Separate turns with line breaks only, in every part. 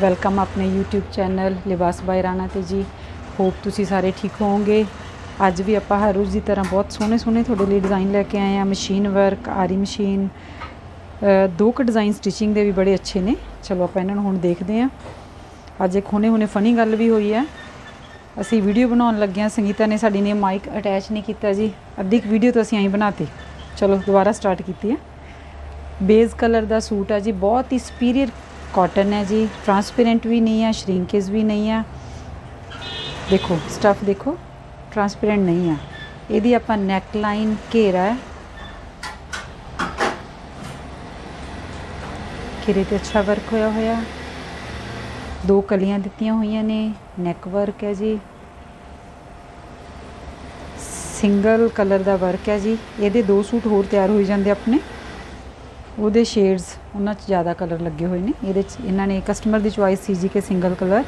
Welcome ਆਪਣੇ YouTube channel Libaas by Rana ਤੇ ਜੀ। ਹੋਪ ਤੁਸੀਂ ਸਾਰੇ ਠੀਕ ਹੋਵੋਗੇ। ਅੱਜ ਵੀ ਆਪਾਂ ਹਰ ਰੋਜ਼ ਦੀ ਤਰ੍ਹਾਂ ਬਹੁਤ ਸੋਹਣੇ ਸੋਹਣੇ ਤੁਹਾਡੇ ਲਈ ਡਿਜ਼ਾਈਨ ਲੈ ਕੇ ਆਏ ਆ ਮਸ਼ੀਨ ਵਰਕ ਆਰੀ ਮਸ਼ੀਨ ਦੋ ਕੁ ਡਿਜ਼ਾਈਨ ਸਟਿਚਿੰਗ ਦੇ ਵੀ ਬੜੇ ਅੱਛੇ ਨੇ। ਚਲੋ ਆਪਾਂ ਇਹਨਾਂ ਨੂੰ ਹੁਣ ਦੇਖਦੇ ਆ ਅੱਜ ਇੱਕ ਹੁਣੇ ਹੁਣੇ ਫਨੀ ਗੱਲ ਵੀ ਹੋਈ ਹੈ। ਅਸੀਂ ਵੀਡੀਓ ਬਣਾਉਣ ਲੱਗੇ ਲੱਗਿਆ ਸੰਗੀਤਾ ਨੇ ਸਾਡੀ ਨੇ ਮਾਈਕ ਅਟੈਚ ਨਹੀਂ ਕੀਤਾ ਜੀ। ਅੱਧੀ ਕੁ ਵੀਡੀਓ ਤਾਂ ਅਸੀਂ ਐਂ ਬਣਾਤੀ। ਚਲੋ ਦੁਬਾਰਾ ਸਟਾਰਟ ਕੀਤੀ ਹੈ। ਬੇਸ ਕਲਰ ਦਾ ਸੂਟ ਆ ਜੀ। ਬਹੁਤ ਹੀ ਸੁਪੀਰੀਅਰ ਕਾਟਨ ਹੈ ਜੀ ਟਰਾਂਸਪੇਰੈਂਟ ਵੀ ਨਹੀਂ ਹੈ ਸ਼ਰਿੰਕੇਜ ਵੀ ਨਹੀਂ ਹੈ। ਦੇਖੋ ਸਟਫ ਦੇਖੋ ਟਰਾਂਸਪੇਰੈਂਟ ਨਹੀਂ ਆ ਇਹਦੀ ਆਪਾਂ ਨੈਕ ਲਾਈਨ ਘੇਰਾ ਹੈ। ਘੇਰੇ ਤੇ ਅੱਛਾ ਵਰਕ ਹੋਇਆ ਹੋਇਆ। ਦੋ ਕਲੀਆਂ ਦਿੱਤੀਆਂ ਹੋਈਆਂ ਨੇ ਨੈਕ ਵਰਕ ਹੈ ਜੀ। ਸਿੰਗਲ ਕਲਰ ਦਾ ਵਰਕ ਹੈ ਜੀ। ਇਹਦੇ ਦੋ ਸੂਟ ਹੋਰ ਤਿਆਰ ਹੋਈ ਜਾਂਦੇ ਆਪਣੇ। ਉਹਦੇ ਸ਼ੇਡਸ ਉਹਨਾਂ 'ਚ ਜ਼ਿਆਦਾ ਕਲਰ ਲੱਗੇ ਹੋਏ ਨੇ। ਇਹਦੇ 'ਚ ਇਹਨਾਂ ਨੇ ਕਸਟਮਰ ਦੀ ਚੁਆਇਸ ਸੀ ਜੀ ਕਿ ਸਿੰਗਲ ਕਲਰ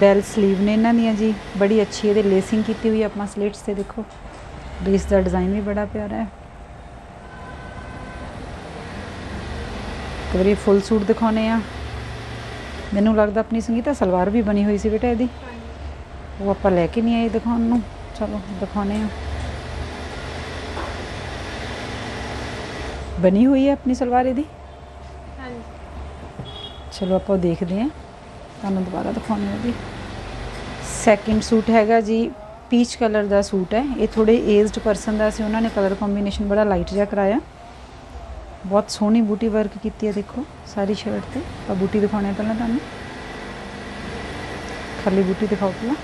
ਬੈਲ ਸਲੀਵ ਨੇ ਇਹਨਾਂ ਦੀਆਂ ਜੀ। ਬੜੀ ਅੱਛੀ ਇਹਦੇ ਲੇਸਿੰਗ ਕੀਤੀ ਹੋਈ ਆਪਾਂ ਸਲੇਟਸ ਤੇ ਦੇਖੋ। ਲੇਸ ਦਾ ਡਿਜ਼ਾਈਨ ਵੀ ਬੜਾ ਪਿਆਰਾ ਹੈ। ਇੱਕ ਵਾਰੀ ਫੁੱਲ ਸੂਟ ਦਿਖਾਉਨੇ ਆ। ਮੈਨੂੰ ਲੱਗਦਾ ਆਪਣੀ ਸੰਗੀਤਾ ਸਲਵਾਰ ਵੀ ਬਣੀ ਹੋਈ ਸੀ ਬੇਟਾ ਇਹਦੀ। ਉਹ ਆਪਾਂ ਲੈ ਕੇ ਨਹੀਂ ਆਏ ਦਿਖਾਉਣ ਨੂੰ। ਚਲੋ ਦਿਖਾਉਨੇ ਆ। ਬਣੀ ਹੋਈ ਹੈ ਆਪਣੀ ਸਲਵਾਰ ਇਹਦੀ।
ਹਾਂਜੀ।
ਚਲੋ ਆਪਾਂ ਉਹ ਦੇਖਦੇ ਹਾਂ। ਤੁਹਾਨੂੰ ਦੁਬਾਰਾ ਦਿਖਾਉਂਦੇ ਹਾਂ ਜੀ। ਸੈਕਿੰਡ ਸੂਟ ਹੈਗਾ ਜੀ। ਪੀਚ ਕਲਰ ਦਾ ਸੂਟ ਹੈ। ਇਹ ਥੋੜੇ ਏਜਡ ਪਰਸਨ ਦਾ ਸੀ। ਉਹਨਾਂ ਨੇ ਕਲਰ ਕੰਬੀਨੇਸ਼ਨ ਬੜਾ ਲਾਈਟ ਜਿਹਾ ਕਰਾਇਆ। ਬਹੁਤ ਸੋਹਣੀ ਬੂਟੀ ਵਰਕ ਕੀਤੀ ਹੈ, ਦੇਖੋ, ਸਾਰੀ ਸ਼ਰਟ ਤੇ। ਆ ਬੂਟੀ ਦਿਖਾਉਣੇ ਪਹਿਲਾਂ ਤੁਹਾਨੂੰ। ਖਾਲੀ ਬੂਟੀ ਦਿਖਾਓ ਪਹਿਲਾਂ।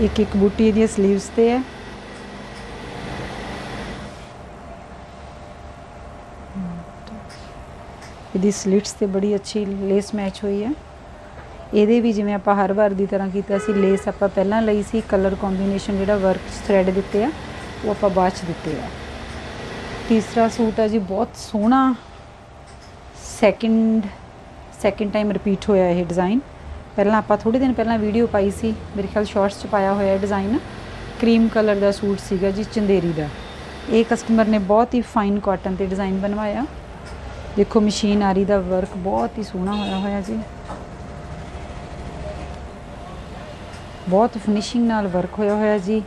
ਇੱਕ ਇੱਕ ਬੂਟੀ ਇਹਦੀਆਂ 슬ੀਵਸ ਤੇ ਹੈ। ਇਹਦੀ ਸਲਿਟਸ ਤੇ ਬੜੀ ਅੱਛੀ ਲੇਸ ਮੈਚ ਹੋਈ ਹੈ। ਇਹਦੇ ਵੀ ਜਿਵੇਂ ਆਪਾਂ ਹਰ ਵਾਰ ਦੀ ਤਰ੍ਹਾਂ ਕੀਤਾ ਸੀ ਲੇਸ ਆਪਾਂ ਪਹਿਲਾਂ ਲਈ ਸੀ ਕਲਰ ਕੰਬੀਨੇਸ਼ਨ ਜਿਹੜਾ ਵਰਕ ਥ੍ਰੈਡ ਦਿੱਤੇ ਆ, ਉਹ ਆਪਾਂ ਬਾਅਦ ਚ ਦਿੱਤੇ ਆ। ਤੀਸਰਾ ਸੂਟ ਆ ਜੀ, ਬਹੁਤ ਸੋਹਣਾ ਸੈਕਿੰਡ ਸੈਕਿੰਡ ਟਾਈਮ ਰਿਪੀਟ ਹੋਇਆ ਇਹ ਡਿਜ਼ਾਈਨ ਪਹਿਲਾਂ ਆਪਾਂ ਥੋੜੇ ਦਿਨ ਪਹਿਲਾਂ ਵੀਡੀਓ ਪਾਈ ਸੀ, ਮੇਰੇ ਖਿਆਲ ਸ਼ਾਰਟਸ 'ਚ ਪਾਇਆ ਹੋਇਆ ਡਿਜ਼ਾਈਨ ਕਰੀਮ ਕਲਰ ਦਾ ਸੂਟ ਸੀਗਾ ਜੀ, ਚੰਦੇਰੀ ਦਾ। ਇਹ ਕਸਟਮਰ ਨੇ ਬਹੁਤ ਹੀ ਫਾਈਨ ਕਾਟਨ ਤੇ ਡਿਜ਼ਾਈਨ ਬਣਵਾਇਆ। ਦੇਖੋ ਮਸ਼ੀਨ ਆਰੀ ਦਾ ਵਰਕ ਬਹੁਤ ਹੀ ਸੋਹਣਾ ਹੋਇਆ ਹੋਇਆ ਜੀ। ਬਹੁਤ ਫਿਨਿਸ਼ਿੰਗ ਨਾਲ ਵਰਕ ਹੋਇਆ ਹੋਇਆ ਜੀ।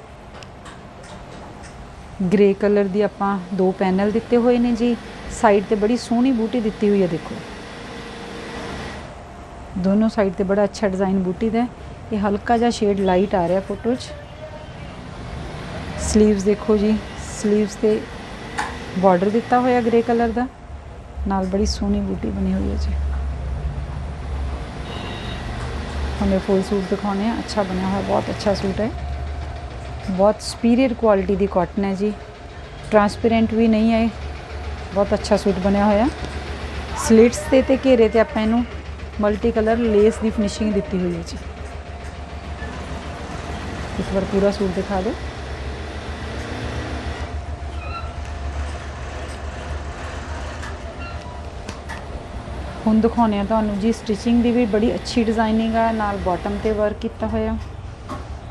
ਗ੍ਰੇ ਕਲਰ ਦੀ ਆਪਾਂ ਦੋ ਪੈਨਲ ਦਿੱਤੇ ਹੋਏ ਨੇ ਜੀ। ਸਾਈਡ ਤੇ ਬੜੀ ਸੋਹਣੀ ਬੂਟੀ ਦਿੱਤੀ ਹੋਈ ਹੈ, ਦੇਖੋ। ਦੋਨੋਂ ਸਾਈਡ ਤੇ ਬੜਾ ਅੱਛਾ ਡਿਜ਼ਾਈਨ ਬੂਟੀ ਦਾ ਇਹ ਹਲਕਾ ਜਿਹਾ ਸ਼ੇਡ ਲਾਈਟ ਆ ਰਿਹਾ ਫੋਟੋ 'ਚ। 슬ੀਵਸ ਦੇਖੋ ਜੀ 슬ੀਵਸ ਤੇ ਬਾਰਡਰ ਦਿੱਤਾ ਹੋਇਆ ਗ੍ਰੇ ਕਲਰ ਦਾ। ਨਾਲ ਬੜੀ ਸੋਹਣੀ ਬੂਟੀ ਬਣੀ ਹੋਈ ਹੈ ਜੀ। ਹਮੇ ਫੁੱਲ ਸੂਟ ਦਿਖਾਉਣੇ ਆ। ਅੱਛਾ ਬਣਿਆ ਹੋਇਆ, ਬਹੁਤ ਅੱਛਾ ਸੂਟ ਹੈ। ਬਹੁਤ ਸੁਪੀਰੀਅਰ ਕੁਆਲਿਟੀ ਦੀ ਕਾਟਨ ਹੈ ਜੀ। ਟਰਾਂਸਪੇਰੈਂਟ ਵੀ ਨਹੀਂ ਹੈ। ਬਹੁਤ ਅੱਛਾ ਸੂਟ ਬਣਿਆ ਹੋਇਆ। ਸਲਿਟਸ ਤੇ ਤੇ ਘੇਰੇ ਤੇ ਆਪਾਂ ਇਹਨੂੰ ਮਲਟੀ ਕਲਰ ਲੇਸ ਦੀ ਫਿਨਿਸ਼ਿੰਗ ਦਿੱਤੀ ਹੋਈ ਹੈ ਜੀ। ਇੱਕ ਵਾਰ ਪੂਰਾ ਸੂਟ ਦਿਖਾ ਦਿਓ। ਹੁਣ ਦਿਖਾਉਂਦੇ ਆ ਤੁਹਾਨੂੰ ਜੀ ਸਟਿਚਿੰਗ ਦੀ ਵੀ ਬੜੀ ਅੱਛੀ ਡਿਜ਼ਾਈਨਿੰਗ ਆ, ਨਾਲ ਬਾਟਮ ਤੇ ਵਰਕ ਕੀਤਾ ਹੋਇਆ।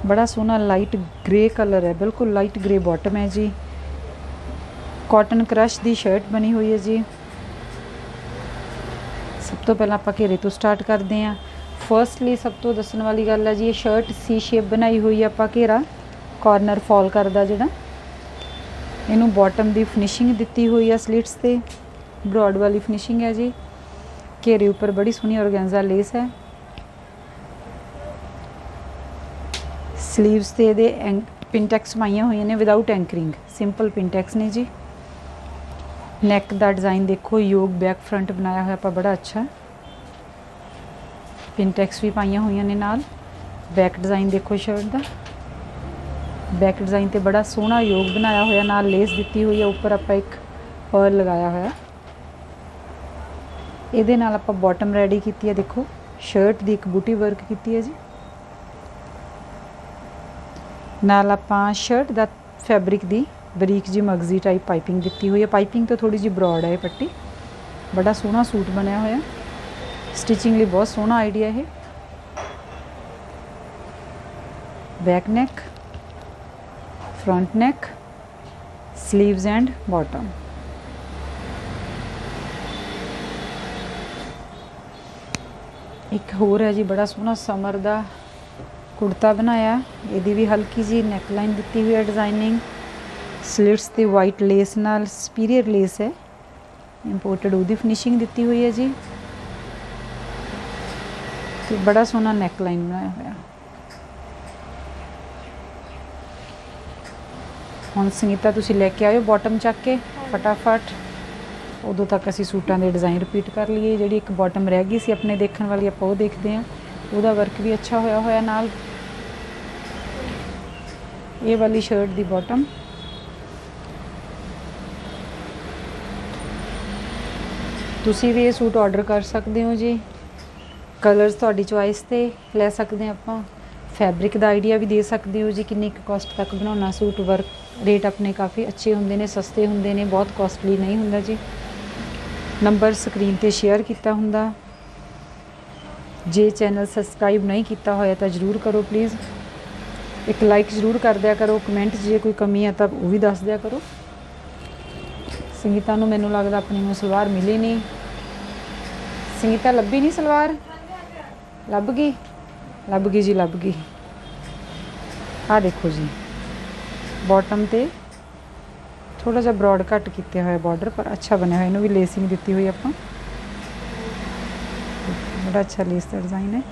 ਬੜਾ ਸੋਹਣਾ ਲਾਈਟ ਗ੍ਰੇ ਕਲਰ ਹੈ, ਬਿਲਕੁਲ ਲਾਈਟ ਗ੍ਰੇ ਬਾਟਮ ਹੈ ਜੀ। ਕਾਟਨ ਕ੍ਰਸ਼ ਦੀ ਸ਼ਰਟ ਬਣੀ ਹੋਈ ਹੈ ਜੀ। ਸਭ ਤੋਂ ਪਹਿਲਾਂ ਆਪਾਂ ਘੇਰੇ ਤੋਂ ਸਟਾਰਟ ਕਰਦੇ ਹਾਂ। ਫਰਸਟਲੀ ਸਭ ਤੋਂ ਦੱਸਣ ਵਾਲੀ ਗੱਲ ਹੈ ਜੀ, ਇਹ ਸ਼ਰਟ ਸੀ ਸ਼ੇਪ ਬਣਾਈ ਹੋਈ ਆਪਾਂ ਘੇਰਾ। ਕਾਰਨਰ ਫਾਲ ਕਰਦਾ ਜਿਹੜਾ। ਇਹਨੂੰ ਬਾਟਮ ਦੀ ਫਿਨਿਸ਼ਿੰਗ ਦਿੱਤੀ ਹੋਈ ਆ ਸਲੀਟਸ ਤੇ। ਬ੍ਰੌਡ ਵਾਲੀ ਫਿਨਿਸ਼ਿੰਗ ਹੈ ਜੀ। ਘੇਰੇ ਉੱਪਰ ਬੜੀ ਸੋਹਣੀ ਔਰਗੈਂਜ਼ਾ ਲੇਸ ਹੈ ਸਲੀਵਸ ਤੇ ਇਹਦੇ ਪਿੰਟੈਕਸ ਪਾਈਆਂ ਹੋਈਆਂ ਨੇ ਵਿਦਆਊਟ ਐਂਕਰਿੰਗ ਸਿੰਪਲ ਪਿੰਟੈਕਸ ਨੇ ਜੀ। ਨੈਕ ਦਾ ਡਿਜ਼ਾਈਨ ਦੇਖੋ, ਯੋਗ ਬੈਕ ਫਰੰਟ ਬਣਾਇਆ ਹੋਇਆ, ਆਪਾਂ ਬੜਾ ਅੱਛਾ। ਪਿੰਟੈਕਸ ਵੀ ਪਾਈਆਂ ਹੋਈਆਂ ਨੇ ਨਾਲ। ਬੈਕ ਡਿਜ਼ਾਈਨ ਦੇਖੋ ਸ਼ਰਟ ਦਾ। ਬੈਕ ਡਿਜ਼ਾਈਨ ਤੇ ਬੜਾ ਸੋਹਣਾ ਯੋਗ ਬਣਾਇਆ ਹੋਇਆ, ਨਾਲ ਲੇਸ ਦਿੱਤੀ ਹੋਈ ਹੈ, ਉੱਪਰ ਆਪਾਂ ਇੱਕ ਪਰਲ ਲਗਾਇਆ ਹੋਇਆ। ਇਹਦੇ ਨਾਲ ਆਪਾਂ ਬਾਟਮ ਰੈਡੀ ਕੀਤੀ ਹੈ, ਦੇਖੋ। ਸ਼ਰਟ ਦੀ ਇੱਕ ਬੂਟੀ ਵਰਕ ਕੀਤੀ ਹੈ ਜੀ। ਨਾਲ ਆਪਾਂ ਸ਼ਰਟ ਦਾ ਫੈਬਰਿਕ ਦੀ ਬਰੀਕ ਜੀ ਮਗਜ਼ੀ ਟਾਈਪ ਪਾਈਪਿੰਗ ਦਿੱਤੀ ਹੋਈ ਹੈ। ਪਾਈਪਿੰਗ ਤਾਂ ਥੋੜੀ ਜੀ ਬ੍ਰੌਡ ਹੈ ਪੱਟੀ। ਬੜਾ ਸੋਹਣਾ ਸੂਟ ਬਣਿਆ ਹੋਇਆ। ਸਟਿਚਿੰਗ ਲਈ ਬਹੁਤ ਸੋਹਣਾ ਆਈਡੀਆ ਇਹ। Back neck front neck sleeves and bottom ਇੱਕ ਹੋਰ ਹੈ ਜੀ, ਬੜਾ ਸੋਹਣਾ ਸਮਰ ਦਾ ਕੁੜਤਾ ਬਣਾਇਆ। ਇਹਦੀ ਵੀ ਹਲਕੀ ਜੀ ਨੈਕਲਾਈਨ ਦਿੱਤੀ ਹੋਈ ਹੈ ਡਿਜ਼ਾਈਨਿੰਗ ਸਲਿਟਸ ਤੇ ਵਾਈਟ ਲੇਸ ਨਾਲ ਸੁਪੀਰੀਅਰ ਲੇਸ ਹੈ। ਇੰਪੋਰਟਡ ਉਹਦੀ ਫਿਨਿਸ਼ਿੰਗ ਦਿੱਤੀ ਹੋਈ ਹੈ ਜੀ। ਤੇ ਬੜਾ ਸੋਹਣਾ ਨੈਕ ਲਾਈਨ ਬਣਾਇਆ ਹੋਇਆ। ਹੁਣ ਸੰਗੀਤਾ, ਤੁਸੀਂ ਲੈ ਕੇ ਆਇਓ ਬਾਟਮ ਚੱਕ ਕੇ, ਫਟਾਫਟ। ਉਦੋਂ ਤੱਕ ਅਸੀਂ ਸੂਟਾਂ ਦੇ ਡਿਜ਼ਾਈਨ ਰਿਪੀਟ ਕਰ ਲਈਏ। ਜਿਹੜੀ ਇੱਕ ਬਾਟਮ ਰਹਿ ਗਈ ਸੀ ਆਪਣੇ ਦੇਖਣ ਵਾਲੀ, ਆਪਾਂ ਉਹ ਦੇਖਦੇ ਹਾਂ। ਉਹਦਾ ਵਰਕ ਵੀ ਅੱਛਾ ਹੋਇਆ ਹੋਇਆ ਨਾਲ। ਇਹ ਵਾਲੀ ਸ਼ਰਟ ਦੀ ਬਾਟਮ ਤੁਸੀਂ ਵੀ ਇਹ ਸੂਟ ਆਰਡਰ ਕਰ ਸਕਦੇ ਹੋ ਜੀ। ਕਲਰਸ ਤੁਹਾਡੀ ਚੁਆਇਸ ਤੇ ਲੈ ਸਕਦੇ ਹਾਂ ਆਪਾਂ। ਫੈਬਰਿਕ ਦਾ ਆਈਡੀਆ ਵੀ ਦੇ ਸਕਦੇ ਹੋ ਜੀ, ਕਿੰਨੀ ਕੁ ਕਾਸਟ ਤੱਕ ਬਣਾਉਣਾ ਸੂਟ। ਵਰਕ ਰੇਟ ਆਪਣੇ ਕਾਫੀ ਅੱਛੇ ਹੁੰਦੇ ਨੇ, ਸਸਤੇ ਹੁੰਦੇ ਨੇ, ਬਹੁਤ ਕਾਸਟਲੀ ਨਹੀਂ ਹੁੰਦਾ ਜੀ। ਨੰਬਰ ਸਕਰੀਨ ਤੇ ਸ਼ੇਅਰ ਕੀਤਾ ਹੁੰਦਾ। ਜੇ ਚੈਨਲ ਸਬਸਕ੍ਰਾਈਬ ਨਹੀਂ ਕੀਤਾ ਹੋਇਆ ਤਾਂ ਜਰੂਰ ਕਰੋ ਪਲੀਜ਼ ਇੱਕ ਲਾਈਕ ਜ਼ਰੂਰ ਕਰ ਦਿਆ ਕਰੋ ਕਮੈਂਟ ਜੇ ਕੋਈ ਕਮੀ ਹੈ ਤਾਂ ਉਹ ਵੀ ਦੱਸ ਦਿਆ ਕਰੋ। ਸੰਗੀਤਾ ਨੂੰ ਮੈਨੂੰ ਲੱਗਦਾ ਆਪਣੀ ਨੂੰ ਸਲਵਾਰ ਮਿਲੀ ਨਹੀਂ। ਸੰਗੀਤਾ ਲੱਭੀ ਨਹੀਂ ਸਲਵਾਰ? ਲੱਭ ਗਈ? ਲੱਭ ਗਈ ਜੀ, ਲੱਭ ਗਈ। ਆ ਦੇਖੋ ਜੀ ਬਾਟਮ ਤੇ ਥੋੜਾ ਜਿਹਾ ਬ੍ਰੌਡ ਕੱਟ ਕੀਤੇ ਹੋਇਆ ਬਾਰਡਰ ਪਰ ਅੱਛਾ ਬਣਿਆ ਹੋਇਆ, ਇਹਨੂੰ ਵੀ ਲੇਸਿੰਗ ਦਿੱਤੀ ਹੋਈ ਆਪਾਂ। ਬੜਾ ਅੱਛਾ ਲੇਸ ਦਾ ਡਿਜ਼ਾਈਨ ਹੈ।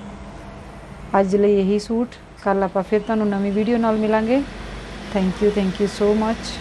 ਅੱਜ ਲਈ ਇਹੀ ਸੂਟ ਕੱਲ ਆਪਾਂ ਫਿਰ ਤੁਹਾਨੂੰ ਨਵੀਂ ਵੀਡੀਓ ਨਾਲ ਮਿਲਾਂਗੇ। Thank you thank you so much